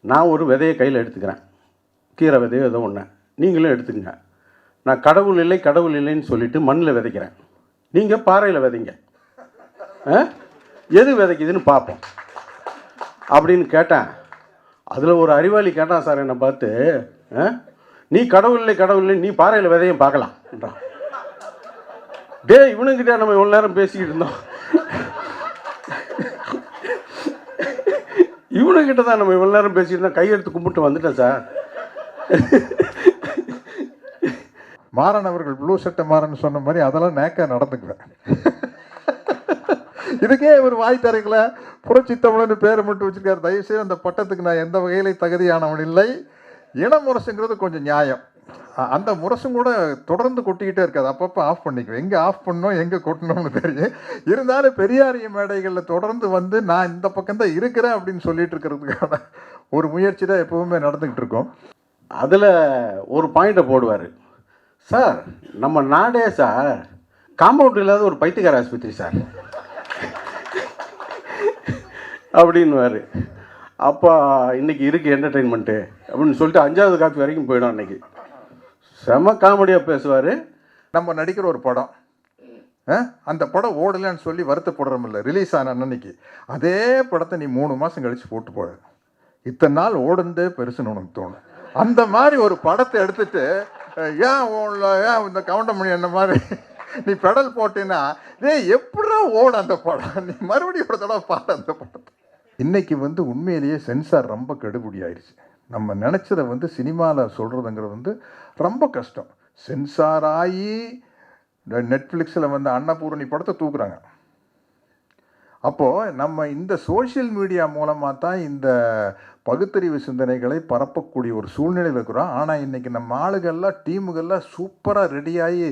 நான் ஒரு விதையை கையில் எடுத்துக்கிறேன். கீரை விதையோ ஏதோ ஒன்று நீங்களும் எடுத்துக்கங்க. நான் கடவுள் இல்லை கடவுள் இல்லைன்னு சொல்லிட்டு மண்ணில் விதைக்கிறேன். நீங்கள் பாறையில் விதைங்க. ஆ? எது விதைக்குதுன்னு பார்ப்போம். அப்படின்னு கேட்டேன். அதில் ஒரு அறிவாளி கேட்டான் சார் என்னை பார்த்து ஆ? நீ கடவுள் இல்லை கடவுள் இல்லை நீ பாறையில் விதையும் பார்க்கலாம். டே டேய் இவனுங்கிட்ட நம்ம இவ்வளோ நேரம் பேசிக்கிட்டு இருந்தோம். இவனுக்கிட்ட தான் நம்ம இவ்வளோ நேரம் பேசிக்கிட்டு கையெடுத்து கும்பிட்டு வந்துட்டேன் சார். மாறன் அவர்கள் ப்ளூ சட்டை மாறன் சொன்ன மாதிரி அதெல்லாம் நேக்க நடந்துக்குவேன். இதுக்கே இவர் வாய் தரைக்கல புரட்சி தமிழன்னு பேரை மட்டும் வச்சிருக்காரு. தயவுசெய்து அந்த பட்டத்துக்கு நான் எந்த வகையில தகுதியானவன் இல்லை. இனமுரசுங்கிறது கொஞ்சம் நியாயம். அந்த முரசும் கூட தொடர்ந்து கொட்டிக்கிட்டே இருக்காது. அப்பப்போ ஆஃப் பண்ணிக்குவேன். எங்கே ஆஃப் பண்ணோம் எங்கே கொட்டணும்னு தெரியும். இருந்தாலும் பெரியாரிய மேடைகளில் தொடர்ந்து வந்து நான் இந்த பக்கம் தான் இருக்கிறேன் அப்படின்னு சொல்லிட்டு இருக்கிறதுக்கான ஒரு முயற்சி தான் எப்பவுமே நடந்துக்கிட்டு இருக்கோம். அதில் ஒரு பாயிண்ட்டை போடுவார். சார் நம்ம நாடே சார் காம்பவுண்ட் இல்லாத ஒரு பைத்தியக்கார ஆஸ்பத்திரி சார். அப்படின்னுவார். அப்போ இன்றைக்கி இருக்குது என்டர்டெயின்மெண்ட்டு அப்படின்னு சொல்லிட்டு அஞ்சாவது காப்பி வரைக்கும் போயிடும் அன்றைக்கி செம காமெடியாக பேசுவார். நம்ம நடிக்கிற ஒரு படம். அந்த படம் ஓடலைன்னு சொல்லி வருத்தப்படுறோமில்ல ரிலீஸ் ஆன அன்னைக்கு அதே படத்தை நீ மூணு மாதம் கழித்து போட்டு போடு. இத்தனை நாள் ஓடுந்தே பெருசுன்னு உனக்கு தோணும். அந்த மாதிரி ஒரு படத்தை எடுத்துட்டு ஏன் ஓடல ஏன் இந்த கவுண்டமணி என்ன மாதிரி நீ பெடல் போட்டீன்னா டேய் எப்படா ஓடும் அந்த படம்? நீ மறுபடியும் ஒரு தடவை பாடு அந்த படத்தை. இன்னைக்கு வந்து உண்மையிலேயே சென்சார் ரொம்ப கெடுபடி ஆயிடுச்சு நம்ம நினச்சதை வந்து சினிமாவில் சொல்கிறதுங்கிறது வந்து ரொம்ப கஷ்டம். சென்சார் ஆகி நெட்ஃப்ளிக்ஸில் வந்து அன்னபூரணி படத்தை தூக்குறாங்க. அப்போது நம்ம இந்த சோஷியல் மீடியா மூலமாக தான் இந்த பகுத்தறிவு சிந்தனைகளை பரப்பக்கூடிய ஒரு சூழ்நிலையில் இருக்கிறோம். ஆனால் இன்றைக்கி நம்ம ஆளுகள்லாம் டீமுகள்லாம் சூப்பராக ரெடியாகி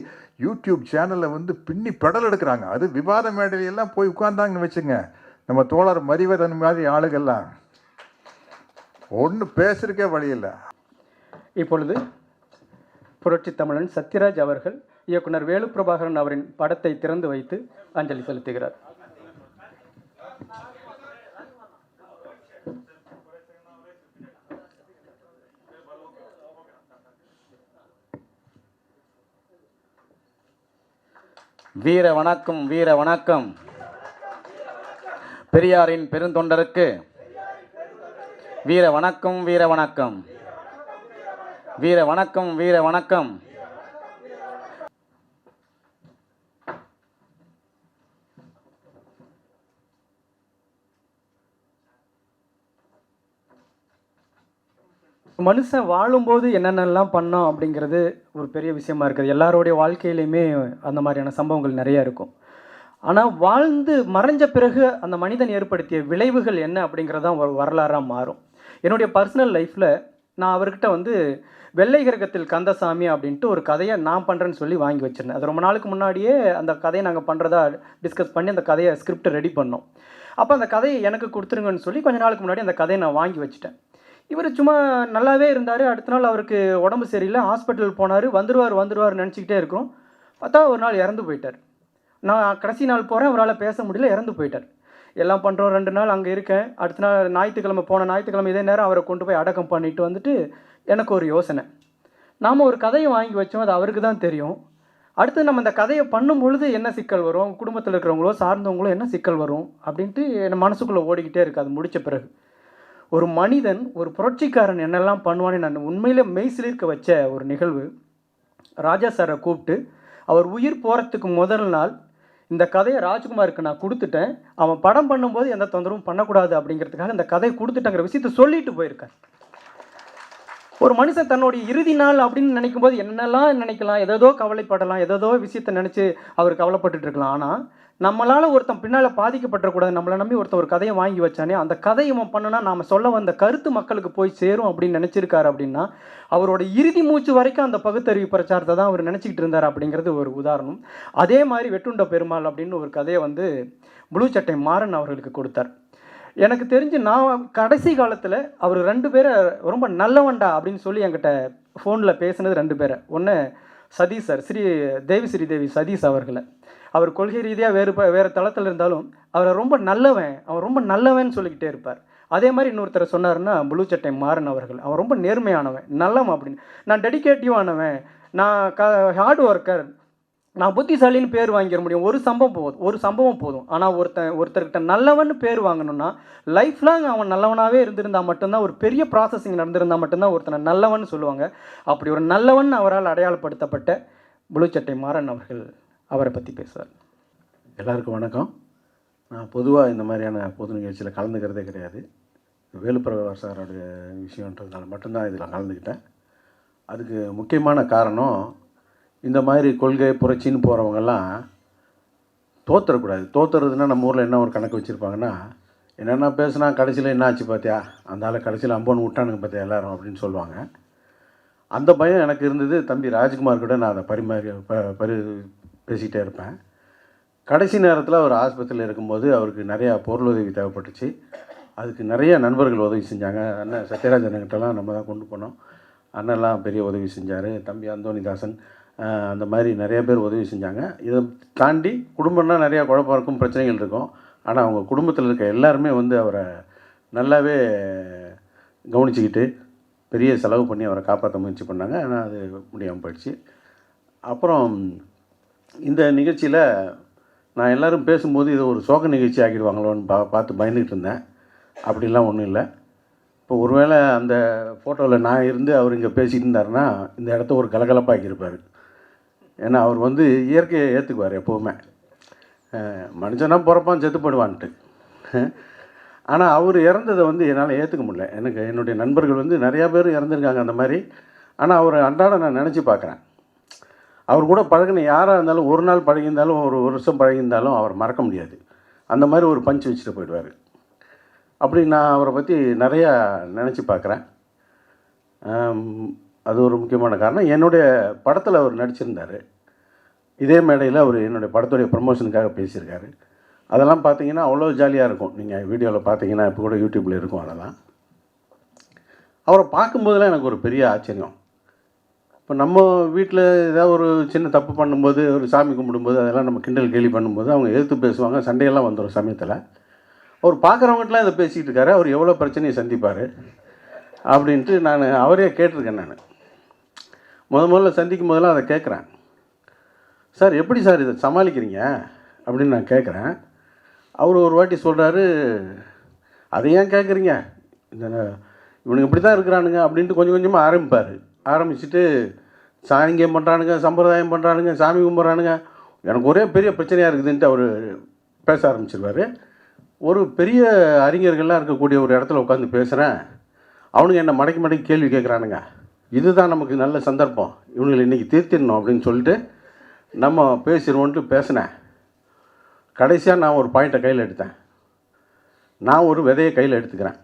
யூடியூப் சேனலில் வந்து பின்னி பெடல் எடுக்கிறாங்க. அது விவாத மேடையிலெல்லாம் போய் உட்காந்தாங்கன்னு வச்சுங்க நம்ம தோழர் மரிவதன் மாதிரி ஆளுகள்லாம். ஒன்று பேசுறதுக்கே வழி இல்லை. இப்பொழுது புரட்சி தமிழன் சத்யராஜ் அவர்கள் இயக்குனர் வேலு பிரபாகரன் அவரின் படத்தை திறந்து வைத்து அஞ்சலி செலுத்துகிறார். வீர வணக்கம் வீர வணக்கம். பெரியாரின் பெருந்தொண்டருக்கு வீர வணக்கம் வீர வணக்கம். வீர வணக்கம் வீர வணக்கம். மனுஷன் வாழும்போது என்னென்னலாம் பண்ணோம் அப்படிங்கிறது ஒரு பெரிய விஷயமா இருக்குது. எல்லாருடைய வாழ்க்கையிலையுமே அந்த மாதிரியான சம்பவங்கள் நிறைய இருக்கும். ஆனால் வாழ்ந்து மறைஞ்ச பிறகு அந்த மனிதன் ஏற்படுத்திய விளைவுகள் என்ன அப்படிங்கிறது தான் ஒரு வரலாறாக மாறும். என்னுடைய பர்சனல் லைஃப்பில் நான் அவர்கிட்ட வந்து வெள்ளை கிரகத்தில் கந்தசாமி அப்படின்ட்டு ஒரு கதையை நான் பண்ணுறேன்னு சொல்லி வாங்கி வச்சிருந்தேன். அது ரொம்ப நாளுக்கு முன்னாடியே அந்த கதையை நாங்கள் பண்ணுறதா டிஸ்கஸ் பண்ணி அந்த கதையை ஸ்கிரிப்டை ரெடி பண்ணோம். அப்போ அந்த கதையை எனக்கு கொடுத்துருங்கன்னு சொல்லி கொஞ்ச நாளுக்கு முன்னாடி அந்த கதையை நான் வாங்கி வச்சுட்டேன். இவர் சும்மா நல்லாவே இருந்தார். அடுத்த நாள் அவருக்கு உடம்பு சரியில்லை. ஹாஸ்பிட்டல் போனார். வந்துருவார் வந்துருவார் நினச்சிக்கிட்டே இருக்கிறோம். பார்த்தா ஒரு நாள் இறந்து போயிட்டார். நான் கடைசி நாள் போகிறேன் அவரால் பேச முடியல. இறந்து போயிட்டார். எல்லாம் பண்ணுறோம் ரெண்டு நாள் அங்கே இருக்கேன். அடுத்த நாள் ஞாயிற்றுக்கிழமை போன ஞாயிற்றுக்கிழமை இதே நேரம் அவரை கொண்டு போய் அடக்கம் பண்ணிட்டு வந்துட்டு எனக்கு ஒரு யோசனை. நாம் ஒரு கதையை வாங்கி வச்சோம் அது அவருக்கு தான் தெரியும். அடுத்து நம்ம இந்த கதையை பண்ணும் பொழுது என்ன சிக்கல் வரும்? குடும்பத்தில் இருக்கிறவங்களோ சார்ந்தவங்களோ என்ன சிக்கல் வரும்? அப்படின்ட்டு என் மனசுக்குள்ளே ஓடிக்கிட்டே இருக்குது அது முடித்த பிறகு. ஒரு மனிதன் ஒரு புரட்சிக்காரன் என்னெல்லாம் பண்ணுவான்னு நான் உண்மையிலே மெய்சிலிருக்க வச்ச ஒரு நிகழ்வு. ராஜா சாரை கூப்பிட்டு அவர் உயிர் போகிறதுக்கு முதல் நாள் இந்த கதையை ராஜ்குமாருக்கு நான் கொடுத்துட்டேன். அவன் படம் பண்ணும்போது எந்த தொந்தரவும் பண்ணக்கூடாது அப்படிங்கிறதுக்காக இந்த கதையை கொடுத்துட்டேங்கிற விஷயத்த சொல்லிட்டு போயிருக்கேன் ஒரு மனுஷன் தன்னுடைய இறுதி நாள் அப்படின்னு நினைக்கும் போது என்னெல்லாம் நினைக்கலாம் எதோ கவலைப்படலாம் எதோ விஷயத்தை நினச்சி அவர் கவலைப்பட்டுட்டு இருக்கலாம். ஆனால் நம்மளால் ஒருத்தன் பின்னால் பாதிக்கப்பட்டக்கூடாது நம்மளை நம்பி ஒருத்தன் ஒரு கதையை வாங்கி வச்சானே அந்த கதையை இவன் பண்ணுனா நாம் சொல்ல வந்த கருத்து மக்களுக்கு போய் சேரும் அப்படின்னு நினச்சிருக்காரு அப்படின்னா அவரோட இறுதி மூச்சு வரைக்கும் அந்த பகுத்தறிவு பிரச்சாரத்தை தான் அவர் நினச்சிக்கிட்டு இருந்தார் அப்படிங்கிறது ஒரு உதாரணம். அதே மாதிரி வெட்டுண்ட பெருமாள் அப்படின்னு ஒரு கதையை வந்து ப்ளூ சட்டை மாறன் அவர்களுக்கு கொடுத்தார். எனக்கு தெரிஞ்சு நான் கடைசி காலத்தில் அவர் ரெண்டு பேரை ரொம்ப நல்லவன்டா அப்படின்னு சொல்லி என்கிட்ட ஃபோனில் பேசினது ரெண்டு பேரை. ஒன்று சதீஷ் சார் ஸ்ரீ தேவி ஸ்ரீ தேவி சதீஷ் அவர்களை. அவர் கொள்கை ரீதியாக வேறு வேறு தளத்தில் இருந்தாலும் அவரை ரொம்ப நல்லவன் அவன் ரொம்ப நல்லவன் சொல்லிக்கிட்டே இருப்பார். அதே மாதிரி இன்னொருத்தர் சொன்னார்னா ப்ளூ சட்டை மாறன் அவர்கள். அவன் ரொம்ப நேர்மையானவன் நல்லவன் அப்படின்னு. நான் டெடிக்கேட்டிவானவன் நான் க ஹார்ட் ஒர்க்கர் நான் புத்திசாலின்னு பேர் வாங்கிட முடியும். ஒரு சம்பவம் போதும் ஒரு சம்பவம் போதும். ஆனால் ஒருத்தன் ஒருத்தர்கிட்ட நல்லவன்னு பேர் வாங்கணும்னா லைஃப் லாங் அவன் நல்லவனாகவே இருந்திருந்தா மட்டும்தான் ஒரு பெரிய ப்ராசஸிங் நடந்திருந்தால் மட்டும்தான் ஒருத்தனை நல்லவன் சொல்லுவாங்க. அப்படி ஒரு நல்லவன் அவரால் அடையாளப்படுத்தப்பட்ட ப்ளூ சட்டை மாறன் அவர்கள். அவரை பற்றி பேசுவார் எல்லாருக்கும் வணக்கம். நான் பொதுவாக இந்த மாதிரியான பொது நிகழ்ச்சியில் கலந்துக்கிறதே கிடையாது. வேலுப்பிரகாஷ் சாரோட விஷயன்றதுனால மட்டும்தான் இதில் கலந்துக்கிட்டேன். அதுக்கு முக்கியமான காரணம் இந்த மாதிரி கொள்கை புரட்சின்னு போகிறவங்கெல்லாம் தோத்துறக்கூடாது. தோத்துறதுன்னா நம்ம ஊரில் என்ன ஒரு கணக்கு வச்சுருப்பாங்கன்னா என்னென்ன பேசுனா கடைசியில் என்ன ஆச்சு பார்த்தியா அந்த ஆளை கடைசியில் அம்போன்னு விட்டானுங்க பார்த்தியா எல்லாரும் அப்படின்னு சொல்லுவாங்க. அந்த பயம் எனக்கு இருந்தது. தம்பி ராஜ்குமார் கூட நான் அதை பரிமாறி ப பரி பேசிகிட்டே இருப்பேன். கடைசி நேரத்தில் அவர் ஆஸ்பத்திரியில் இருக்கும்போது அவருக்கு நிறையா பொருளுதவி தேவைப்பட்டுச்சு. அதுக்கு நிறைய நண்பர்கள் உதவி செஞ்சாங்க. அண்ணன் சத்யராஜன்கிட்டலாம் நம்ம தான் கொண்டு போனோம். அண்ணன்லாம் பெரிய உதவி செஞ்சார். தம்பி அந்தோணிதாசன் அந்த மாதிரி நிறைய பேர் உதவி செஞ்சாங்க. இதை தாண்டி குடும்பம்னா நிறையா குழப்பம் இருக்கும் பிரச்சனைகள் இருக்கும். ஆனால் அவங்க குடும்பத்தில் இருக்க எல்லாருமே வந்து அவரை நல்லாவே கவனிச்சிக்கிட்டு பெரிய செலவு பண்ணி அவரை காப்பாற்ற முயற்சி பண்ணாங்க. ஆனால் அது முடியாமல் போயிடுச்சு. அப்புறம் இந்த நிகழ்ச்சியில் நான் எல்லோரும் பேசும்போது இது ஒரு சோக நிகழ்ச்சி ஆக்கிடுவாங்களோன்னு பா பார்த்து பயந்துக்கிட்டு இருந்தேன். அப்படிலாம் ஒன்றும் இல்லை. இப்போ ஒருவேளை அந்த ஃபோட்டோவில் நான் இருந்து அவர் இங்கே பேசிகிட்டு இருந்தாருன்னா இந்த இடத்த ஒரு கலகலப்பாக்கியிருப்பார். ஏன்னா அவர் வந்து இயற்கையை ஏற்றுக்குவார் எப்போவுமே. மனுஷனாக பிறப்பான் செத்துப்படுவான்ட்டு. ஆனால் அவர் இறந்ததை வந்து என்னால் ஏற்றுக்க முடியல. எனக்கு என்னுடைய நண்பர்கள் வந்து நிறையா பேர் இறந்துருக்காங்க அந்த மாதிரி. ஆனால் அவர் அன்றாட நான் நினச்சி பார்க்குறேன். அவர் கூட பழகின யாராக இருந்தாலும் ஒரு நாள் பழகியிருந்தாலும் ஒரு வருஷம் பழகியிருந்தாலும் அவர் மறக்க முடியாது. அந்த மாதிரி ஒரு பஞ்ச் வச்சுட்டு போயிடுவார். அப்படி நான் அவரை பற்றி நிறையா நினச்சி பார்க்குறேன். அது ஒரு முக்கியமான காரணம். என்னுடைய படத்தில் அவர் நடிச்சிருந்தார். இதே மேடையில் அவர் என்னுடைய படத்துடைய ப்ரமோஷனுக்காக பேசியிருக்காரு. அதெல்லாம் பார்த்தீங்கன்னா அவ்வளோ ஜாலியாக இருக்கும். நீங்கள் வீடியோவில் பார்த்தீங்கன்னா இப்போ கூட யூடியூப்பில் இருக்கும் அதெல்லாம். அவரை பார்க்கும்போதெல்லாம் எனக்கு ஒரு பெரிய ஆச்சரியம். இப்போ நம்ம வீட்டில் ஏதாவது ஒரு சின்ன தப்பு பண்ணும்போது ஒரு சாமி கும்பிடும்போது அதெல்லாம் நம்ம கிண்டல் கேலி பண்ணும்போது அவங்க எதிர்த்து பேசுவாங்க சண்டையெல்லாம் வந்துடும் சமயத்தில். அவர் பார்க்குறவங்கட்டலாம் இதை பேசிக்கிட்டு இருக்காரு அவர் எவ்வளோ பிரச்சனையை சந்திப்பார் அப்படின்ட்டு நான் அவரே கேட்டிருக்கேன் நான். முத முதல்ல சந்திக்கும் போதெல்லாம் அதை கேட்குறேன். சார் எப்படி சார் இதை சமாளிக்கிறீங்க? அப்படின்னு நான் கேட்குறேன். அவர் ஒரு வாட்டி சொல்கிறாரு அதை ஏன் கேட்குறீங்க? இந்த இவனுங்க இப்படி தான் இருக்கிறானுங்க அப்படின்ட்டு கொஞ்சம் கொஞ்சமாக ஆரம்பிப்பார். ஆரம்பிச்சுட்டு சாங்கியம் பண்ணுறானுங்க சம்பிரதாயம் பண்ணுறானுங்க சாமி கும்பிட்றானுங்க. எனக்கு ஒரே பெரிய பிரச்சனையாக இருக்குதுன்ட்டு அவர் பேச ஆரம்பிச்சிருவார். ஒரு பெரிய அறிஞர்கள்லாம் இருக்கக்கூடிய ஒரு இடத்துல உட்காந்து பேசுகிறேன் அவனுங்க என்னை மடக்கி மடக்கி கேள்வி கேட்குறானுங்க இதுதான் நமக்கு நல்ல சந்தர்ப்பம். இவங்களை இன்றைக்கி தீர்த்திடணும் அப்படின்னு சொல்லிட்டு நம்ம பேசிடுவோன்ட்டு பேசினேன். கடைசியாக நான் ஒரு பாயிண்ட்டை கையில் எடுத்தேன். நான் ஒரு விதையை கையில் எடுத்துக்கிறேன்.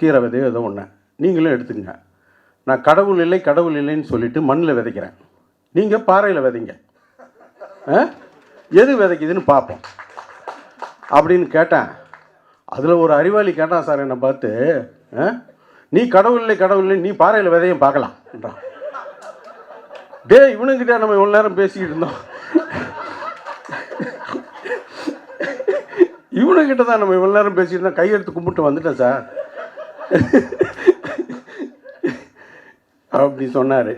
கீரை விதையோ ஏதோ ஒன்று நீங்களும் எடுத்துக்கங்க. நான் கடவுள் இல்லை கடவுள் இல்லைன்னு சொல்லிட்டு மண்ணில் விதைக்கிறேன். நீங்கள் பாறையில் விதைங்க. ஆ? எது விதைக்குதுன்னு பார்ப்போம். அப்படின்னு கேட்டேன். அதில் ஒரு அறிவாளி கேட்டான் சார் என்னை பார்த்து ஆ? நீ கடவுள் இல்லை கடவுள் இல்லை நீ பாறையில் விதையும் பார்க்கலாம். டே டேய் இவனுங்கிட்ட நம்ம இவ்வளோ நேரம் பேசிக்கிட்டு இருந்தோம். இவனுக்கிட்ட தான் நம்ம இவ்வளோ நேரம் பேசிட்டு இருந்தோம். கையெடுத்து கும்பிட்டு வந்துட்டேன் சார். அப்படி சொன்னார்.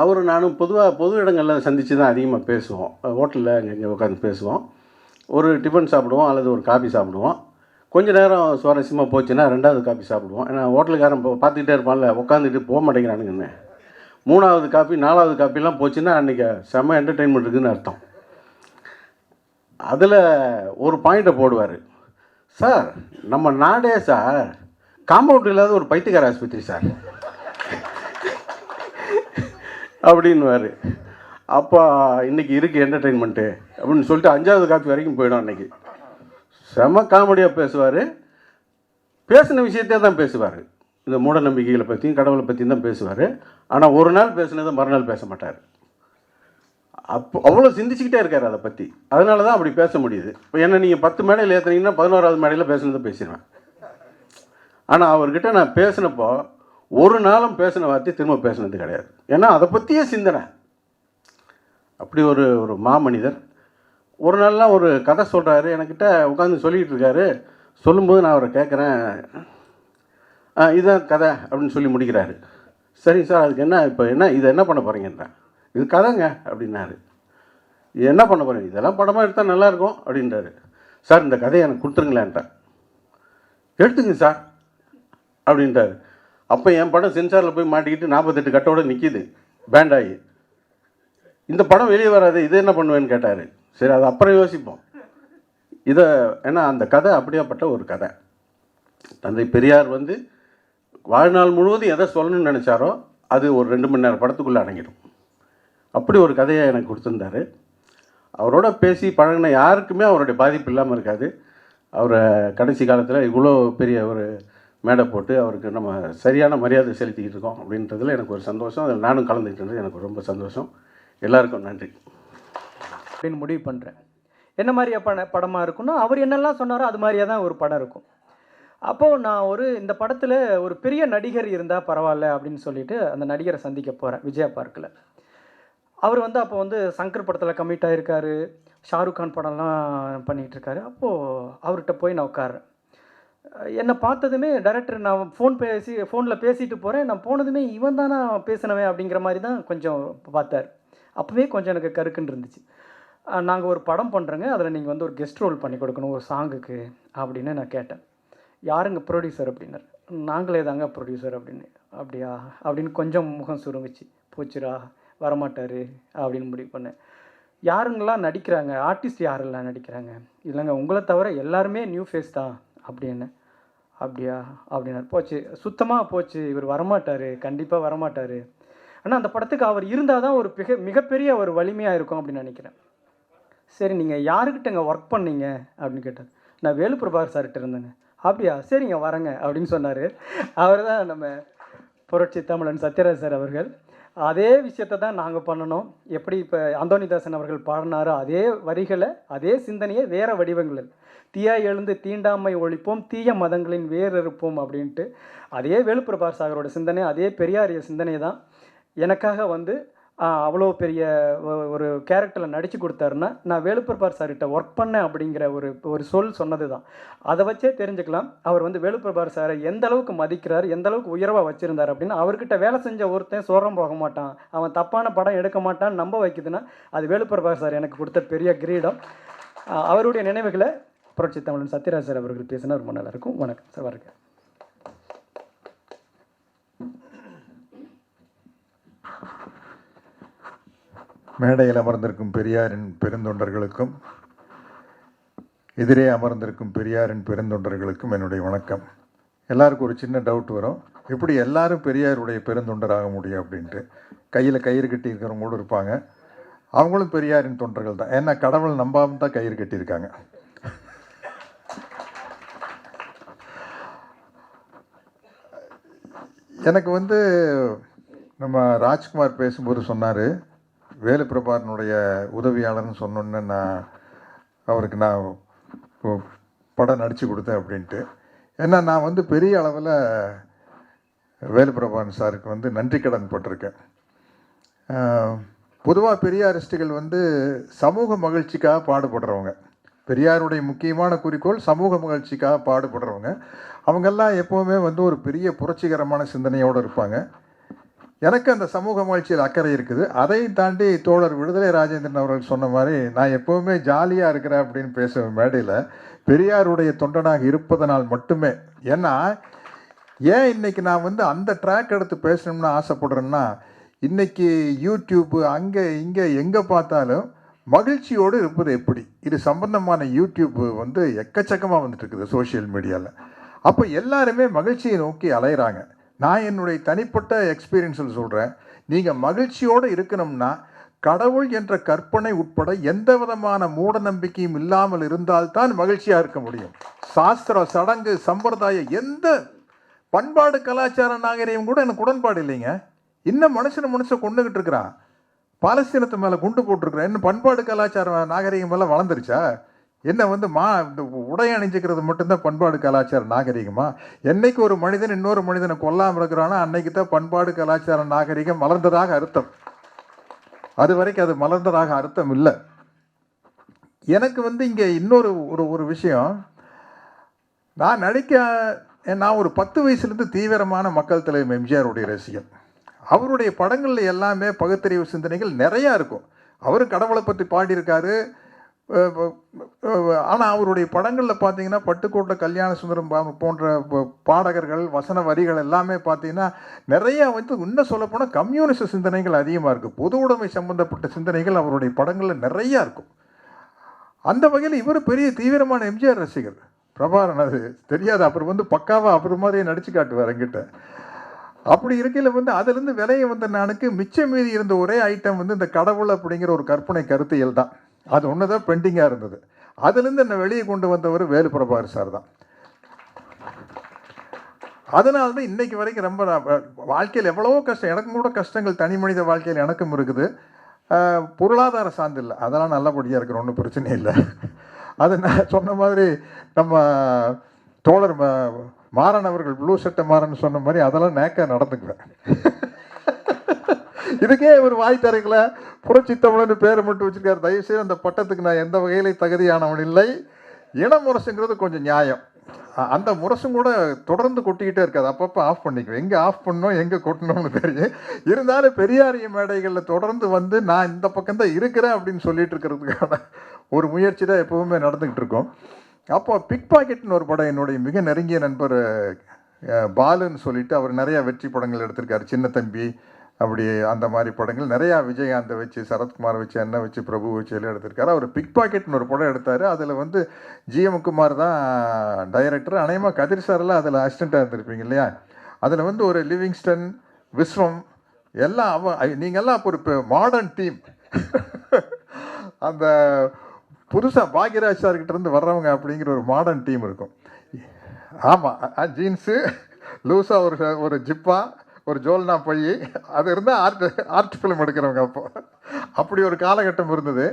அவர் நானும் பொதுவாக பொது இடங்களில் சந்தித்து தான் அதிகமாக பேசுவோம். ஹோட்டலில் அங்கே இங்கே உட்காந்து பேசுவோம். ஒரு டிஃபன் சாப்பிடுவோம் அல்லது ஒரு காபி சாப்பிடுவோம். கொஞ்ச நேரம் சுவாரஸ்யமாக போச்சுன்னா ரெண்டாவது காபி சாப்பிடுவோம். ஏன்னா ஹோட்டலுக்காரன் இப்போ பார்த்துக்கிட்டே இருப்பான்ல உட்காந்துட்டு போக மாட்டேங்கிறானுங்கன்னு. மூணாவது காஃபி நாலாவது காஃபிலாம் போச்சுன்னா அன்றைக்கி செம்ம என்டர்டெயின்மெண்ட் இருக்குதுன்னு அர்த்தம். அதில் ஒரு பாயிண்ட்டை போடுவார். சார் நம்ம நாடே சார் காம்பவுண்ட் இல்லாத ஒரு பைத்தியக்கார ஆஸ்பத்திரி சார். அப்படின்னுவார். அப்பா இன்றைக்கி இருக்குது என்டர்டெயின்மெண்ட்டு அப்படின்னு சொல்லிட்டு அஞ்சாவது காப்பி வரைக்கும் போயிடும் அன்னைக்கு. செம காமெடியாக பேசுவார். பேசின விஷயத்தே தான் பேசுவார். இந்த மூட நம்பிக்கைகளை பற்றியும் கடவுளை பற்றியும் தான் பேசுவார். ஆனால் ஒரு நாள் பேசுனதை மறுநாள் பேச மாட்டார். அப்போ அவ்வளோ சிந்திச்சுக்கிட்டே இருக்கார் அதை பற்றி அதனால தான் அப்படி பேச முடியுது. இப்போ என்ன நீங்கள் பத்து மேடையில் ஏற்றுனீங்கன்னா பதினோராவது மேடையில் பேசுனதை பேசிடுவேன். ஆனால் அவர்கிட்ட நான் பேசினப்போ ஒரு நாளும் பேசின வார்த்தை திரும்ப பேசினது கிடையாது. ஏன்னா அதை பற்றியே சிந்தனை. அப்படி ஒரு ஒரு மாமனிதர். ஒரு நாள்லாம் ஒரு கதை சொல்கிறாரு என்கிட்ட உட்காந்து சொல்லிகிட்டு இருக்காரு. சொல்லும்போது நான் அவரை கேட்குறேன் இதுதான் கதை அப்படின்னு சொல்லி முடிக்கிறாரு. சரிங்க சார் அதுக்கு என்ன இப்போ என்ன இதை என்ன பண்ண போகிறீங்கன்றேன் இது கதைங்க அப்படின்னாரு. இது என்ன பண்ண போகிறீங்க இதெல்லாம் படமாக எடுத்தால் நல்லாயிருக்கும் அப்படின்றாரு. சார் இந்த கதையை எனக்கு கொடுத்துருங்களேன்ட்டேன் எடுத்துங்க சார். அப்படின்ட்டாரு. அப்போ என் படம் சென்சாரில் போய் மாட்டிக்கிட்டு நாற்பத்தெட்டு கட்டோட நிற்கிது பேண்ட் ஆகி. இந்த படம் வெளியே வராது இது என்ன பண்ணுவேன்னு கேட்டார். சரி அது அப்புறம் யோசிப்போம். இதை ஏன்னா அந்த கதை அப்படியாப்பட்ட ஒரு கதை. தந்தை பெரியார் வந்து வாழ்நாள் முழுவதும் எதை சொல்லணும்னு நினச்சாரோ அது ஒரு ரெண்டு மணி நேரம் படத்துக்குள்ளே அடங்கிடும். அப்படி ஒரு கதையை எனக்கு கொடுத்துருந்தாரு. அவரோட பேசி பழகின யாருக்குமே அவருடைய பாதிப்பு இல்லாமல் இருக்காது. அவரை கடைசி காலத்தில் இவ்வளோ பெரிய ஒரு மேடை போட்டு அவருக்கு நம்ம சரியான மரியாதை செலுத்திக்கிட்டு இருக்கோம் அப்படின்றதுல எனக்கு ஒரு சந்தோஷம். அதில் நானும் கலந்துக்கிட்டது எனக்கு ரொம்ப சந்தோஷம். எல்லாருக்கும் நன்றி. அப்படின்னு முடிவு பண்ணுறேன் என்ன மாதிரியா பட படமாக இருக்குன்னா அவர் என்னெல்லாம் சொன்னாரோ அது மாதிரியே தான் ஒரு படம் இருக்கும். அப்போது நான் ஒரு இந்த படத்தில் ஒரு பெரிய நடிகர் இருந்தால் பரவாயில்ல அப்படின்னு சொல்லிட்டு அந்த நடிகரை சந்திக்க போகிறேன் விஜயா பார்க்கில் அவர் வந்து அப்போ வந்து சங்கர் படத்தில் கம்மிட் ஆகிருக்காரு ஷாருக் கான் படம்லாம் பண்ணிகிட்ருக்காரு அப்போது அவர்கிட்ட போய் நான் உட்காருறேன். என்னை பார்த்ததுமே டைரக்டர் நான் ஃபோன் பேசி ஃபோனில் பேசிட்டு போகிறேன் நான் போனதுமே இவன் தானே பேசினவன் அப்படிங்கிற மாதிரி தான் கொஞ்சம் பார்த்தார். அப்போவே கொஞ்சம் எனக்கு கருக்குன்னு இருந்துச்சு. நாங்கள் ஒரு படம் பண்ணுறோங்க அதில் நீங்கள் வந்து ஒரு கெஸ்ட் ரோல் பண்ணி கொடுக்கணும் ஒரு சாங்குக்கு அப்படின்னு நான் கேட்டேன். யாருங்க ப்ரொடியூசர் அப்படின்னாரு. நாங்களே தாங்க ப்ரொடியூசர் அப்படின்னு. அப்படியா? அப்படின்னு கொஞ்சம் முகம் சுருங்குச்சு. போச்சுரா வரமாட்டார் அப்படின்னு முடிவு பண்ணேன். யாருங்கெல்லாம் நடிக்கிறாங்க? ஆர்டிஸ்ட் யாரெல்லாம் நடிக்கிறாங்க? இல்லைங்க உங்களை தவிர எல்லாருமே நியூ ஃபேஸ் தான். அப்படின்னு. அப்படியா? அப்படின்னாரு போச்சு. சுத்தமாக போச்சு. இவர் வரமாட்டார். கண்டிப்பாக வரமாட்டார். ஆனால் அந்த படத்துக்கு அவர் இருந்தால் தான் ஒரு மிக மிகப்பெரிய ஒரு வலிமையாக இருக்கும் அப்படின்னு நினைக்கிறேன். சரி நீங்கள் யாருக்கிட்டங்க ஒர்க் பண்ணீங்க? அப்படின்னு கேட்டார். நான் வேலுப்பிரபாகர் சார்கிட்ட இருந்தேங்க. அப்படியா? சரிங்க வரேங்க அப்படின்னு சொன்னார். அவர் தான் நம்ம புரட்சி தமிழன் சத்யராஜ் சார் அவர்கள். அதே விஷயத்தை தான் நாங்கள் பண்ணணும். எப்படி இப்போ அந்தோனிதாசன் அவர்கள் பாடினாரோ அதே வரிகளை அதே சிந்தனையை வேறு வடிவங்களில் தீயா எழுந்து தீண்டாமை ஒழிப்போம் தீய மதங்களின் வேர் இருப்போம் அப்படின்ட்டு அதே வேலுப்பிரபார் சாகரோட சிந்தனை அதே பெரியாரிய சிந்தனை தான். எனக்காக வந்து அவ்வளோ பெரிய ஒரு கேரக்டரில் நடித்து கொடுத்தாருன்னா நான் வேலுப்பிரபார் சார்கிட்ட ஒர்க் பண்ணேன் அப்படிங்கிற ஒரு ஒரு சொல் சொன்னது தான். அதை வச்சே தெரிஞ்சுக்கலாம் அவர் வந்து வேலுப்பிரபார் சாரை எந்த அளவுக்கு மதிக்கிறார் எந்த அளவுக்கு உயர்வாக வச்சுருந்தார் அப்படின்னு அவர்கிட்ட வேலை செஞ்ச ஒருத்தன் சோரம் போக மாட்டான். அவன் தப்பான படம் எடுக்க மாட்டான்னு நம்ப வைக்குதுன்னா அது வேலுப்பிரபார் சார் எனக்கு கொடுத்த பெரிய கிரீடம். அவருடைய நினைவுகளை புரட்சி தமிழன் சத்யராஜ் சார் அவர்கள் பேசினா ரொம்ப நல்லா இருக்கும் வணக்கம் சார் வருங்க மேடையில் அமர்ந்திருக்கும் பெரியாரின் பெருந்தொண்டர்களுக்கும் எதிரே அமர்ந்திருக்கும் பெரியாரின் பெருந்தொண்டர்களுக்கும் என்னுடைய வணக்கம். எல்லாருக்கும் ஒரு சின்ன டவுட் வரும். எப்படி எல்லாரும் பெரியாருடைய பெருந்தொண்டராக முடியும் அப்படின்ட்டு. கையில் கயிறு கட்டி இருக்கிறவங்க கூட இருப்பாங்க. அவங்களும் பெரியாரின் தொண்டர்கள் தான். ஏன்னா கடவுள் நம்பாமல் தான் கயிறு கட்டியிருக்காங்க. எனக்கு வந்து நம்ம ராஜ்குமார் பேசும்போது சொன்னார் வேலுப்பிரபாரனுடைய உதவியாளர்னு சொன்னோன்னே நான் அவருக்கு நான் படம் நடித்து கொடுத்தேன் அப்படின்ட்டு. ஏன்னா நான் வந்து பெரிய அளவில் வேலுப்பிரபாரன் சாருக்கு வந்து நன்றி கடன் பட்டிருக்கேன். பொதுவாக பெரியாரிஸ்டுகள் வந்து சமூக மகிழ்ச்சிக்காக பாடுபடுறவங்க. பெரியாருடைய முக்கியமான குறிக்கோள் சமூக மகிழ்ச்சிக்காக பாடுபடுறவங்க. அவங்கெல்லாம் எப்போவுமே வந்து ஒரு பெரிய புரட்சிகரமான சிந்தனையோடு இருப்பாங்க. எனக்கு அந்த சமூக மகிழ்ச்சியில் அக்கறை இருக்குது. அதை தாண்டி தோழர் விடுதலை ராஜேந்திரன் அவர்கள் சொன்ன மாதிரி நான் எப்போவுமே ஜாலியாக இருக்கிறேன் அப்படின்னு பேசுவேன் மேடையில் பெரியாருடைய தொண்டனாக இருப்பதனால் மட்டுமே. ஏன்னா ஏன் இன்னைக்கு நான் வந்து அந்த ட்ராக் எடுத்து பேசணும்னு ஆசைப்படுறேன்னா இன்னைக்கு யூடியூப்பு அங்கே இங்கே எங்கே பார்த்தாலும் மகிழ்ச்சியோடு இருப்பது எப்படி? இது சம்பந்தமான யூடியூப் வந்து எக்கச்சக்கமாக வந்துட்டுருக்குது சோஷியல் மீடியாவில் அப்போ எல்லாருமே மகிழ்ச்சியை நோக்கி அலையிறாங்க. நான் என்னுடைய தனிப்பட்ட எக்ஸ்பீரியன்ஸில் சொல்கிறேன் நீங்கள் மகிழ்ச்சியோடு இருக்கணும்னா கடவுள் என்ற கற்பனை உட்பட எந்த விதமான மூட நம்பிக்கையும் இல்லாமல் இருந்தால்தான் மகிழ்ச்சியாக இருக்க முடியும். சாஸ்திர சடங்கு சம்பிரதாயம் எந்த பண்பாடு கலாச்சார நாகரிகம் கூட எனக்கு உடன்பாடு இல்லைங்க. இன்னும் மனுஷனை மனுஷன் கொண்டுகிட்டு இருக்கிறான். பாலஸ்தீனத்து மேலே குண்டு போட்டிருக்கிறேன். என்ன பண்பாடு கலாச்சார நாகரிகம் எல்லாம் வளர்ந்துருச்சா? என்ன வந்து மா இந்த உடை அணிஞ்சிக்கிறது மட்டும்தான் பண்பாடு கலாச்சார நாகரிகமா? என்னைக்கு ஒரு மனிதன் இன்னொரு மனிதனை கொல்லாமல் இருக்கிறானோ அன்னைக்கு தான் பண்பாடு கலாச்சார நாகரிகம் மலர்ந்ததாக அர்த்தம். அது வரைக்கும் அது மலர்ந்ததாக அர்த்தம் இல்லை. எனக்கு வந்து இங்கே இன்னொரு ஒரு ஒரு விஷயம். நான் நடிக்க நான் ஒரு பத்து வயசுலேருந்து தீவிரமான மக்கள் தலைவர் எம்ஜிஆருடைய ரசிகன். அவருடைய படங்களில் எல்லாமே பகுத்தறிவு சிந்தனைகள் நிறையா இருக்கும். அவரும் கடவுளை பற்றி பாடியிருக்காரு. ஆனால் அவருடைய படங்களில் பார்த்தீங்கன்னா பட்டுக்கோட்டை கல்யாண சுந்தரம் போன்ற பாடகர்கள் வசன வரிகள் எல்லாமே பார்த்தீங்கன்னா நிறையா வந்து இன்னும் சொல்லப்போனால் கம்யூனிஸ்ட் சிந்தனைகள் அதிகமாக இருக்குது பொது உடைமை சம்மந்தப்பட்ட சிந்தனைகள் அவருடைய படங்களில் நிறையா இருக்கும். அந்த வகையில் இவர் பெரிய தீவிரமான எம்ஜிஆர் ரசிகர். பிரபாரன் அது தெரியாது. அப்புறம் வந்து பக்காவாக அப்புறம் மாதிரியே நடிச்சு காட்டுவார் என்கிட்ட. அப்படி இருக்கையில் வந்து அதுலேருந்து விலையை வந்த நானுக்கு மிச்சம் மீதி இருந்த ஒரே ஐட்டம் வந்து இந்த கடவுள் அப்படிங்கிற ஒரு கற்பனை கருத்தியல் தான். அது ஒன்று தான் பெண்டிங்காக இருந்தது. அதுலேருந்து என்னை வெளியே கொண்டு வந்தவர் வேலு பிரபாகர் சார் தான். அதனால தான் இன்றைக்கு வரைக்கும் ரொம்ப வாழ்க்கையில் எவ்வளவோ கஷ்டம் எனக்கும் கூட கஷ்டங்கள் தனி மனித வாழ்க்கையில் எனக்கும் இருக்குது. பொருளாதார சார்ந்து இல்லை. அதெல்லாம் நல்லபடியாக இருக்கிற ஒன்றும் பிரச்சனை இல்லை. அது நான் சொன்ன மாதிரி நம்ம தோழர் மாறன் அவர்கள் ப்ளூ சட்டை மாறன் சொன்ன மாதிரி அதெல்லாம் நேக்கா நடந்துக்குவேன். இதுக்கே இவர் வாய் தரைக்கல புரட்சி தமிழன்னு பேரை மட்டும் வச்சிருக்காரு. தயவுசெய்து அந்த பட்டத்துக்கு நான் எந்த வகையில தகுதியானவன் இல்லை. இன முரசுங்கிறது கொஞ்சம் நியாயம். அந்த முரசும் கூட தொடர்ந்து கொட்டிக்கிட்டே இருக்காது. அப்பப்போ ஆஃப் பண்ணிக்குவேன். எங்கே ஆஃப் பண்ணோம் எங்கே கொட்டணும்னு தெரியும். இருந்தாலும் பெரியாரிய மேடைகளில் தொடர்ந்து வந்து நான் இந்த பக்கம் தான் இருக்கிறேன் அப்படின்னு சொல்லிட்டு இருக்கிறதுக்கான ஒரு முயற்சி தான் எப்பவுமே நடந்துக்கிட்டு இருக்கோம். அப்போ பிக் பாக்கெட்னு ஒரு படம் என்னுடைய மிக நெருங்கிய நண்பர் பாலுன்னு சொல்லிட்டு அவர் நிறையா வெற்றி படங்கள் எடுத்திருக்காரு. சின்ன தம்பி அப்படி அந்த மாதிரி படங்கள். நிறையா விஜயகாந்தை வச்சு சரத்குமார் வச்சு என்ன வச்சு பிரபு வச்சு எல்லாம் எடுத்திருக்காரு. அவர் பிக் பாக்கெட்னு ஒரு படம் எடுத்தார். அதில் வந்து ஜிஎம் குமார் தான் டைரக்டர் அநேகமாக கதிர் சாரெல்லாம் அதில் அசிஸ்டண்ட்டாக இருந்திருப்பீங்க இல்லையா? அதில் வந்து ஒரு லிவிங்ஸ்டன் விஸ்வம் எல்லாம் அவ நீங்கள்லாம் அப்போ ஒரு மாடர்ன் டீம் அந்த புதுசாக பாக்யராஜ் சார்கிட்ட இருந்து வர்றவங்க அப்படிங்கிற ஒரு மாடர்ன் டீம் இருக்கும். ஆமாம் ஜீன்ஸு லூஸாக ஒரு ஒரு ஜிப்பா ஒரு ஜோல்னா போய் அது இருந்தால் ஆர்ட் ஆர்ட் ஃபிலிம் எடுக்கிறவங்க அப்போ. அப்படி ஒரு காலகட்டம் இருந்தது.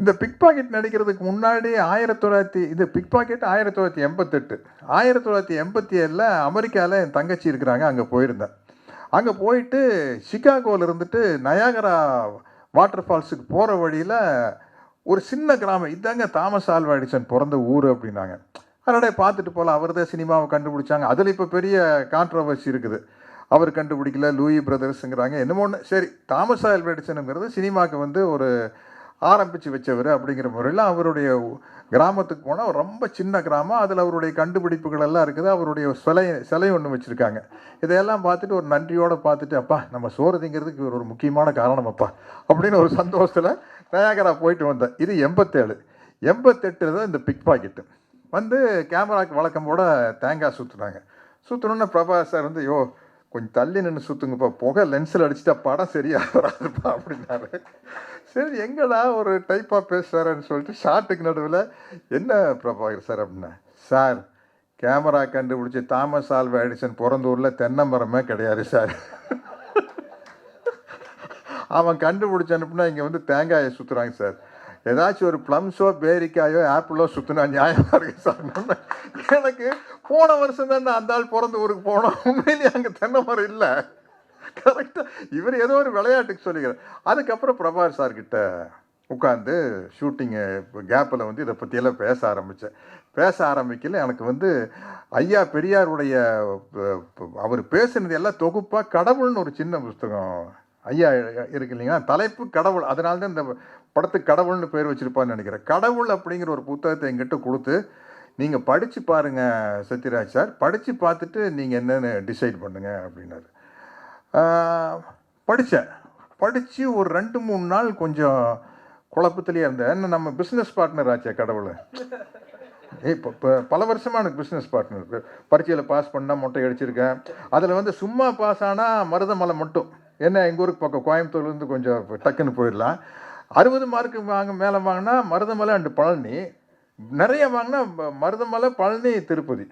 இந்த பிக் பாக்கெட் நடிக்கிறதுக்கு முன்னாடி ஆயிரத்தி தொள்ளாயிரத்தி இது பிக் பாக்கெட் ஆயிரத்தி தொள்ளாயிரத்தி எண்பத்தெட்டு. ஆயிரத்தி தொள்ளாயிரத்தி எண்பத்தி ஏழில் அமெரிக்காவில் என் தங்கச்சி இருக்கிறாங்க அங்கே போயிருந்தேன். அங்கே போயிட்டு சிகாகோவில் இருந்துட்டு நயாகரா வாட்டர் ஃபால்ஸுக்கு போகிற வழியில் ஒரு சின்ன கிராமம். இதாங்க தாமஸ் ஆல்வா எடிசன் பிறந்த ஊர் அப்படின்னாங்க. அதோட பார்த்துட்டு போகலாம் அவர் தான் சினிமாவை கண்டுபிடிச்சாங்க. அதில் இப்போ பெரிய கான்ட்ரவர்சி இருக்குது. அவர் கண்டுபிடிக்கல. லூயி பிரதர்ஸுங்கிறாங்க. என்னமோ ஒன்று சரி தாமஸ் ஆல்வா எடிசனுங்கிறது சினிமாவுக்கு வந்து ஒரு ஆரம்பித்து வச்சவர் அப்படிங்கிற முறையில் அவருடைய கிராமத்துக்கு போனால் ரொம்ப சின்ன கிராமம். அதில் அவருடைய கண்டுபிடிப்புகள் எல்லாம் இருக்குது. அவருடைய சிலை சிலை ஒன்று வச்சுருக்காங்க. இதையெல்லாம் பார்த்துட்டு ஒரு நன்றியோடு பார்த்துட்டு அப்பா நம்ம சோறு திங்கிறதுக்கு இவர் ஒரு முக்கியமான காரணம் அப்பா. அப்படின்னு ஒரு சந்தோஷத்தில் நயாகரா போயிட்டு வந்தேன் இது எண்பத்தேழு. எண்பத்தெட்டில் தான் இந்த பிக் பாக்கெட்டு வந்து கேமராக்கு வழக்கம் போட தேங்காய் சுற்றுனாங்க சுற்றணுன்னு பிரபா சார் வந்து யோ கொஞ்சம் தள்ளி நின்று சுற்றுங்கப்பா புகை லென்ஸில் அடிச்சிட்டா படம் சரியாக வராதுப்பா அப்படின்னாரு. சரி எங்கடா ஒரு டைப்பாக பேசுகிறாருன்னு சொல்லிட்டு ஷார்ட்டுக்கு நடுவில் என்ன பிரபாகர் சார் அப்படின்னா சார் கேமரா கண்டுபிடிச்சி தாமஸ் ஆல்வா எடிசன் பிறந்த ஊரில் தென்னை மரமே கிடையாது சார் அவன் கண்டுபிடிச்ச அனுப்புனா இங்கே வந்து தேங்காயை சுற்றுறாங்க சார். ஏதாச்சும் ஒரு ப்ளம்ஸோ பேரிக்காயோ ஆப்பிளோ சுற்றினா நியாயமாக இருக்கு சார். எனக்கு போன வருஷம் தான் நான் அந்த ஆள் பிறந்த ஊருக்கு போனோம். உண்மையிலேயே அங்கே தென்னை மரம் இல்லை கரெக்டாக இவர் ஏதோ ஒரு விளையாட்டுக்கு சொல்லிக்கிறார். அதுக்கப்புறம் பிரபார் சார்கிட்ட உட்காந்து ஷூட்டிங்கு கேப்பில் வந்து இதை பற்றியெல்லாம் பேச ஆரம்பித்தேன் பேச ஆரம்பிக்கல எனக்கு வந்து ஐயா பெரியாருடைய அவர் பேசுனது எல்லாம் தொகுப்பாக கடவுள்னு ஒரு சின்ன புஸ்தகம். ஐயா இருக்கு இல்லைங்களா? தலைப்பு கடவுள். அதனால தான் இந்த படத்துக்கு கடவுள்னு பேர் வச்சுருப்பான்னு நினைக்கிறேன். கடவுள் அப்படிங்கிற ஒரு புத்தகத்தை எங்கிட்ட கொடுத்து நீங்கள் படித்து பாருங்கள் சத்யராஜ் சார். படித்து பார்த்துட்டு நீங்கள் என்னென்னு டிசைட் பண்ணுங்கள் அப்படின்னாரு. படித்தேன் படித்து ஒரு ரெண்டு மூணு நாள் கொஞ்சம் குழப்பத்திலேயே இருந்தேன். என்ன நம்ம பிஸ்னஸ் பார்ட்னர் ஆச்சே கடவுள்? ஏய் இப்போ இப்போ பல வருஷமாக எனக்கு பிஸ்னஸ் பார்ட்னர் பரீட்சையில் பாஸ் பண்ணால் மொட்டை அடிச்சிருக்கேன். அதில் வந்து சும்மா பாஸ் ஆனால் மருதமலை மட்டும். என்ன எங்கள் ஊருக்கு பக்கம் கோயம்புத்தூர்லேருந்து கொஞ்சம் டக்குன்னு போயிடலாம். அறுபது மார்க்கு வாங்க மேலே வாங்கினா மருதமலை அண்டு பழனி. நிறைய வாங்கினா மருதமலை பழனி திருப்பதி.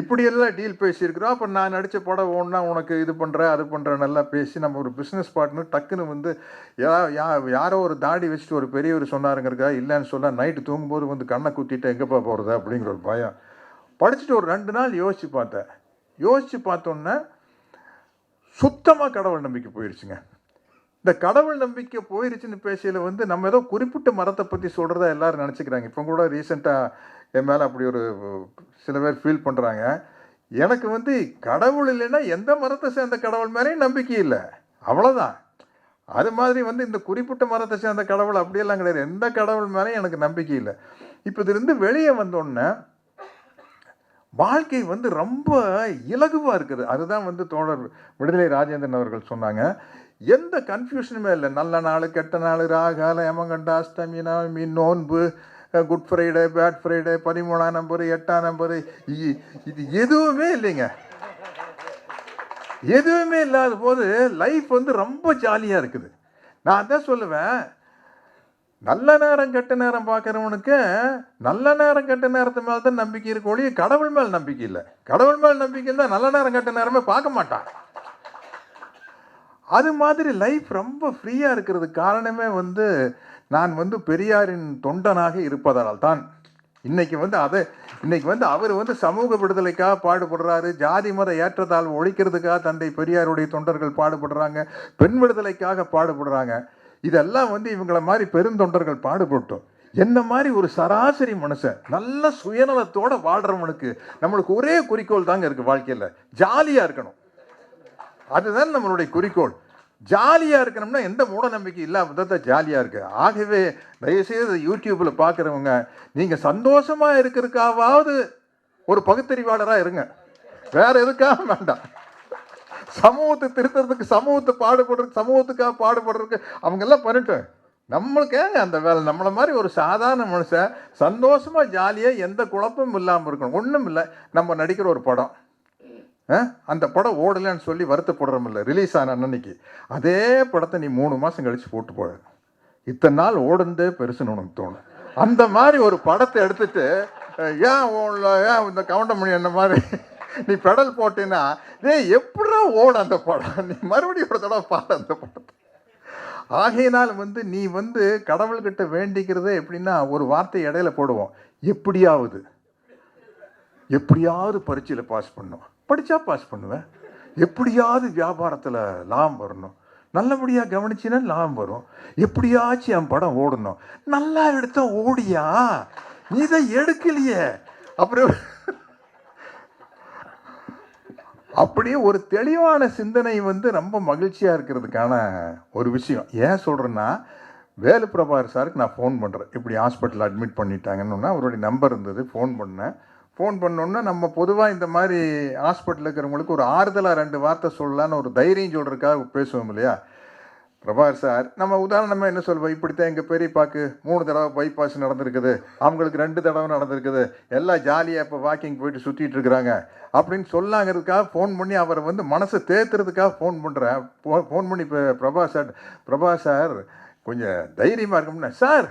இப்படியெல்லாம் டீல் பேசியிருக்கிறோம். அப்போ நான் நடித்த படம் ஒன்றா உனக்கு இது பண்ணுறேன் அது பண்ணுறேன் நல்லா பேசி நம்ம ஒரு பிஸ்னஸ் பார்ட்னர் டக்குன்னு வந்து யா யா யாரோ ஒரு தாடி வச்சுட்டு ஒரு பெரியவர் சொன்னாருங்கிறக்கா இல்லைன்னு சொல்ல நைட்டு தூங்கும்போது வந்து கண்ணை குத்திட்டு எங்கேப்பா போகிறது அப்படிங்கிற ஒரு பயம். படிச்சுட்டு ஒரு ரெண்டு நாள் யோசித்து பார்த்தேன். யோசித்து பார்த்தோன்னே சுத்தமாக கடவுள் நம்பிக்கை போயிடுச்சுங்க இந்த கடவுள் நம்பிக்கை போயிருச்சுன்னு பேசியில் வந்து நம்ம ஏதோ குறிப்பிட்ட மரத்தை பற்றி சொல்கிறதா எல்லாரும் நினச்சிக்கிறாங்க. இப்போ கூட ரீசெண்டாக என் மேலே அப்படி ஒரு சில பேர் ஃபீல் பண்ணுறாங்க எனக்கு வந்து கடவுள் இல்லைன்னா எந்த மரத்தை சேர்ந்த கடவுள் மேலேயும் நம்பிக்கை இல்லை. அவ்வளோதான் அது மாதிரி வந்து இந்த குறிப்பிட்ட மரத்தை சேர்ந்த கடவுள் அப்படியெல்லாம் கிடையாது. எந்த கடவுள் மேலேயும் எனக்கு நம்பிக்கை இல்லை. இப்போ இதுலேருந்து வெளியே வந்தோடனே வாழ்க்கை வந்து ரொம்ப இலகுவாக இருக்குது. அதுதான் வந்து தோழர் விடுதலை ராஜேந்திரன் அவர்கள் சொன்னாங்க. எந்த கன்ஃபியூஷனுமே இல்லை. நல்ல நாள் கெட்ட நாள் ராகால யமகண்டா அஷ்டமி நவமி நோன்பு குட் ஃப்ரைடே பேட் ஃப்ரைடே பதிமூணாம் நம்பர் எட்டாம் நம்பர் இது எதுவுமே இல்லைங்க. எதுவுமே இல்லாத போது லைஃப் வந்து ரொம்ப ஜாலியாக இருக்குது. நான் தான் சொல்லுவேன். நல்ல நேரம் கெட்ட நேரம் பார்க்குறவனுக்கு நல்ல நேரம் கெட்ட நேரத்து மேலே தான் நம்பிக்கை இருக்க ஒழிய கடவுள் மேல் நம்பிக்கை இல்லை. கடவுள் மேல் நம்பிக்கை இருந்தால் நல்ல நேரம் கெட்ட நேரமே பார்க்க மாட்டான். அது மாதிரி லைஃப் ரொம்ப ஃப்ரீயாக இருக்கிறது காரணமே வந்து நான் வந்து பெரியாரின் தொண்டனாக இருப்பதால் தான். இன்னைக்கு வந்து அதை இன்னைக்கு வந்து அவர் வந்து சமூக விடுதலைக்காக பாடுபடுறாரு. ஜாதி மத ஏற்றத்தாழ்வு ஒழிக்கிறதுக்காக தந்தை பெரியாருடைய தொண்டர்கள் பாடுபடுறாங்க. பெண் விடுதலைக்காக பாடுபடுறாங்க. இதெல்லாம் வந்து இவங்கள மாதிரி பெருந்தொண்டர்கள் பாடுபட்டோம். என்ன மாதிரி ஒரு சராசரி மனுஷன் நல்ல சுயநலத்தோட வாழ்கிறவனுக்கு நம்மளுக்கு ஒரே குறிக்கோள் தாங்க இருக்குது வாழ்க்கையில். ஜாலியாக இருக்கணும். அதுதான் நம்மளுடைய குறிக்கோள். ஜாலியாக இருக்கணும்னா எந்த மூட நம்பிக்கை இல்லாமல் தான் ஜாலியாக இருக்கு. ஆகவே தயவுசெய்து யூடியூப்பில் பார்க்குறவங்க நீங்கள் சந்தோஷமாக இருக்கிறதுக்காவது ஒரு பகுத்தறிவாளராக இருங்க. வேறு எதுக்காக வேண்டாம். சமூகத்தை திருத்துறதுக்கு சமூகத்தை பாடுபடுறதுக்கு சமூகத்துக்காக பாடுபடுறதுக்கு அவங்கெல்லாம் பண்ணிட்டோம் நம்மளுக்கு ஏங்க அந்த வேலை? நம்மளை மாதிரி ஒரு சாதாரண மனுஷன் சந்தோஷமாக ஜாலியாக எந்த குழப்பமும் இல்லாமல் இருக்கணும். ஒன்றும் இல்லை. நம்ம நடிக்கிற ஒரு படம். ஆ? அந்த படம் ஓடலைன்னு சொல்லி வருத்தப்படுறோமில்ல ரிலீஸ் ஆன அன்னைக்கு அதே படத்தை நீ மூணு மாதம் கழித்து போட்டு போட. இத்தனை நாள் ஓடுந்தே பெருசுன்னு உனக்கு தோணும். அந்த மாதிரி ஒரு படத்தை எடுத்துட்டு ஏன் ஏன் இந்த கவுண்டமணி என்ன மாதிரி நீ பெடல் போட்டீன்னா ஏ எப்படா ஓட அந்த படம்? நீ மறுபடியும் ஒரு தடவை பாடு அந்த படத்தை. ஆகையினால் வந்து நீ வந்து கடவுள்கிட்ட வேண்டிக்கிறதே எப்படின்னா ஒரு வார்த்தை இடையில போடுவோம். எப்படியாவது. எப்படியாவது பரீட்சையில் பாஸ் பண்ணும். படித்தா பாஸ் பண்ணுவேன். எப்படியாவது வியாபாரத்தில் லாபம் வரணும். நல்லபடியாக கவனிச்சின்னா லாபம் வரும். எப்படியாச்சும் என் படம் ஓடணும். நல்லா எடுத்தா ஓடியா? நீ தான் எடுக்கலையே. அப்புறம் அப்படியே ஒரு தெளிவான சிந்தனை வந்து ரொம்ப மகிழ்ச்சியாக இருக்கிறதுக்கான ஒரு விஷயம். ஏன் சொல்கிறேன்னா வேலு பிரபாகர் சாருக்கு நான் ஃபோன் பண்ணுறேன் இப்படி ஹாஸ்பிட்டலில் அட்மிட் பண்ணிட்டாங்கன்னு அவருடைய நம்பர் இருந்தது. ஃபோன் பண்ணேன். ஃபோன் பண்ணோன்னா நம்ம பொதுவாக இந்த மாதிரி ஹாஸ்பிட்டலில் இருக்கிறவங்களுக்கு ஒரு ஆறுதலாக ரெண்டு வார்த்தை சொல்லலான்னு ஒரு தைரியம் சொல்கிறதுக்காக பேசுவோம் இல்லையா? பிரபாகர் சார் நம்ம உதாரணமாக என்ன சொல்வோம்? இப்படித்தான் எங்கள் பெரியப்பாக்கு மூணு தடவை பைபாஸ் நடந்திருக்குது. அவங்களுக்கு ரெண்டு தடவை நடந்திருக்குது. எல்லாம் ஜாலியாக இப்போ வாக்கிங் போயிட்டு சுற்றிட்டு இருக்கிறாங்க. அப்படின்னு சொல்லாங்கிறதுக்காக ஃபோன் பண்ணி அவரை வந்து மனசை தேத்துறதுக்காக ஃபோன் பண்ணுறேன் ஃபோன் பண்ணி இப்போ பிரபா சார் பிரபா சார் கொஞ்சம் தைரியமாக இருக்கும்னா. சார்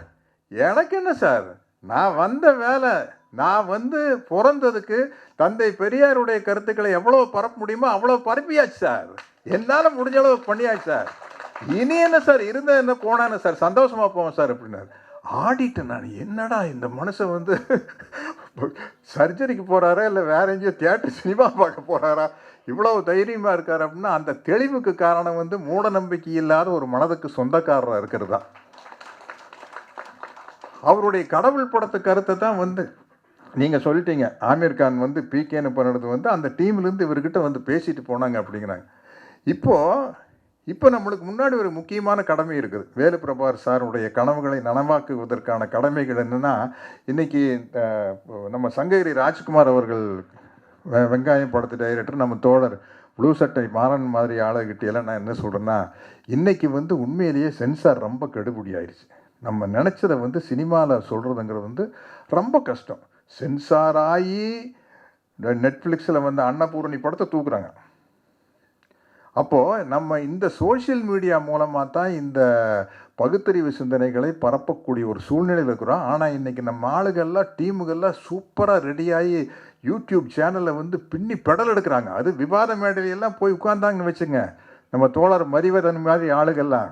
எனக்கு என்ன சார்? நான் வந்த வேலை நான் வந்து பிறந்ததுக்கு தந்தை பெரியாருடைய கருத்துக்களை எவ்வளோ பரப்ப முடியுமோ அவ்வளோ பரப்பியாச்சு சார். என்னால் முடிஞ்ச அளவு பண்ணியாச்சு சார். இனி என்ன சார்? இருந்த என்ன போனானே சார்? சந்தோஷமாக போவேன் சார் அப்படின்னாரு. ஆடிட்டேன் நான். என்னடா இந்த மனுஷன் வந்து சர்ஜரிக்கு போகிறாரா இல்லை வேற எங்கேயோ தியேட்டர் சினிமா பார்க்க போகிறாரா இவ்வளவு தைரியமாக இருக்கார் அப்படின்னா அந்த தெளிவுக்கு காரணம் வந்து மூட நம்பிக்கை இல்லாத ஒரு மனதுக்கு சொந்தக்காரராக இருக்கிறது? தான் அவருடைய கடவுள் படத்து கருத்தை தான் வந்து நீங்கள் சொல்லிட்டீங்க. ஆமீர் கான் வந்து பிகேன்னு பண்ணுறது வந்து அந்த டீம்லேருந்து இவர்கிட்ட வந்து பேசிட்டு போனாங்க அப்படிங்கிறாங்க. இப்போது இப்போ நம்மளுக்கு முன்னாடி ஒரு முக்கியமான கடமை இருக்குது. வேலு பிரபார் சாருடைய கனவுகளை நனவாக்குவதற்கான கடமைகள் என்னென்னா இன்றைக்கி நம்ம சங்ககிரி ராஜ்குமார் அவர்கள் வெ- வெங்காயம் படத்து டைரக்டர் நம்ம தோழர் ப்ளூ சட்டை மாறன் மாதிரி ஆளுகிட்டையெல்லாம் நான் என்ன சொல்கிறேன்னா இன்றைக்கி வந்து உண்மையிலேயே சென்சார் ரொம்ப கெடுபிடி ஆயிடுச்சு நம்ம நினச்சதை வந்து சினிமாவில் சொல்கிறதுங்கிறது வந்து ரொம்ப கஷ்டம். சென்சார் ஆகி நெட்ஃப்ளிக்ஸில் வந்து அன்னபூரணி படத்தை தூக்குறாங்க. அப்போது நம்ம இந்த சோஷியல் மீடியா மூலமாக தான் இந்த பகுத்தறிவு சிந்தனைகளை பரப்பக்கூடிய ஒரு சூழ்நிலையில் இருக்கிறோம். ஆனால் இன்றைக்கி நம்ம ஆளுகள்லாம் டீமுகள்லாம் சூப்பராக ரெடியாகி யூடியூப் சேனலில் வந்து பின்னி பெடல் எடுக்கிறாங்க. அது விவாத மேடையிலெல்லாம் போய் உட்காந்தாங்கன்னு வச்சுங்க நம்ம தோழர் மரிவதன் மாதிரி ஆளுகள்லாம்.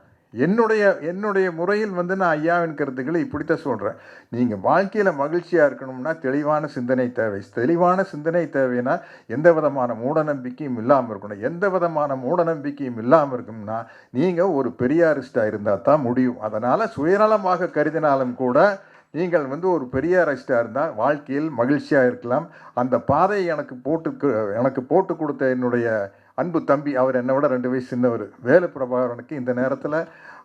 என்னுடைய என்னுடைய முறையில் வந்து நான் ஐயாவின் கருத்துக்களை இப்படித்தான் சொல்கிறேன் நீங்கள் வாழ்க்கையில் மகிழ்ச்சியாக இருக்கணும்னா தெளிவான சிந்தனை தேவை. தெளிவான சிந்தனை தேவைன்னா எந்த விதமான மூடநம்பிக்கையும் இல்லாமல் இருக்கணும். எந்த விதமான மூடநம்பிக்கையும் இல்லாமல் இருக்கும்னா நீங்கள் ஒரு பெரியாரிஸ்டாக இருந்தால் தான் முடியும். அதனால் சுயநலமாக கருதினாலும் கூட நீங்கள் வந்து ஒரு பெரிய பெரியாரிஸ்டாக இருந்தால் வாழ்க்கையில் மகிழ்ச்சியாக இருக்கலாம். அந்த பாதையை எனக்கு போட்டு எனக்கு போட்டு கொடுத்த என்னுடைய அன்பு தம்பி அவர் என்னை விட ரெண்டு வயசு சின்னவர். வேலு பிரபாகரனுக்கு இந்த நேரத்தில்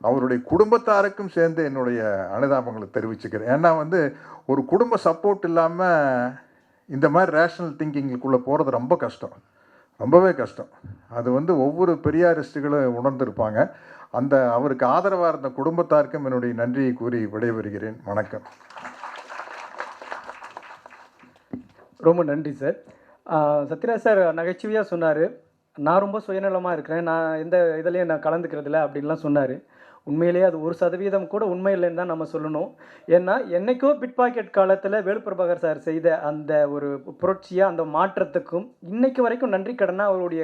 அவருடைய குடும்பத்தாருக்கும் சேர்ந்து என்னுடைய அனுதாபங்களை தெரிவிச்சுக்கிறேன். ஏன்னா வந்து ஒரு குடும்ப சப்போர்ட் இல்லாமல் இந்த மாதிரி ரேஷனல் திங்கிங்குக்குள்ளே போகிறது ரொம்ப கஷ்டம். ரொம்பவே கஷ்டம். அது வந்து ஒவ்வொரு பெரியாரிஸ்டுகளும் உணர்ந்திருப்பாங்க. அந்த அவருக்கு ஆதரவாக இருந்த குடும்பத்தாருக்கும் என்னுடைய நன்றியை கூறி விடைபெறுகிறேன். வணக்கம். ரொம்ப நன்றி சார். சத்யராஜ் சார் நகைச்சுவையாக சொன்னார். நான் ரொம்ப சுயநலமாக இருக்கிறேன். நான் எந்த இதுலேயும் நான் கலந்துக்கிறதில்ல அப்படின்லாம் சொன்னார். உண்மையிலேயே அது ஒரு சதவீதம் கூட உண்மை இல்லைன்னு தான் நம்ம சொல்லணும். ஏன்னா என்றைக்கோ பிட் பாக்கெட் காலத்தில் வேலுப்பிரபாகர் சார் செய்த அந்த ஒரு புரட்சியாக அந்த மாற்றத்துக்கும் இன்றைக்கு வரைக்கும் நன்றி கடனாக அவருடைய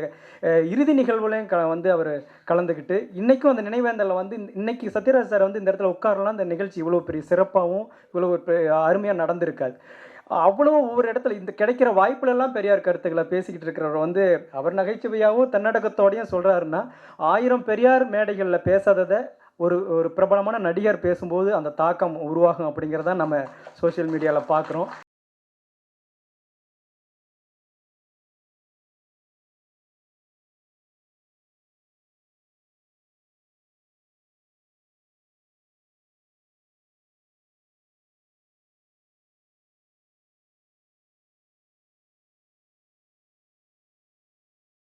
இறுதி நிகழ்வுலையும் க வந்து அவர் கலந்துக்கிட்டு இன்றைக்கும் அந்த நினைவேந்தலை வந்து இன்னைக்கு சத்யராஜ் சார் வந்து இந்த இடத்துல உட்காரலாம். அந்த நிகழ்ச்சி இவ்வளோ பெரிய சிறப்பாகவும் இவ்வளோ அருமையாக நடந்திருக்காது. அவ்வளோ ஒவ்வொரு இடத்துல இந்த கிடைக்கிற வாய்ப்புலெல்லாம் பெரியார் கருத்துக்களை பேசிக்கிட்டு இருக்கிறவர் வந்து அவர் நகைச்சுவையாகவும் தன்னடக்கத்தோடையும் சொல்கிறாருன்னா ஆயிரம் பெரியார் மேடைகளில் பேசாததை ஒரு ஒரு பிரபலமான நடிகர் பேசும்போது அந்த தாக்கம் உருவாகும் அப்படிங்கிறத நம்ம சோஷியல் மீடியாவில் பார்க்குறோம்.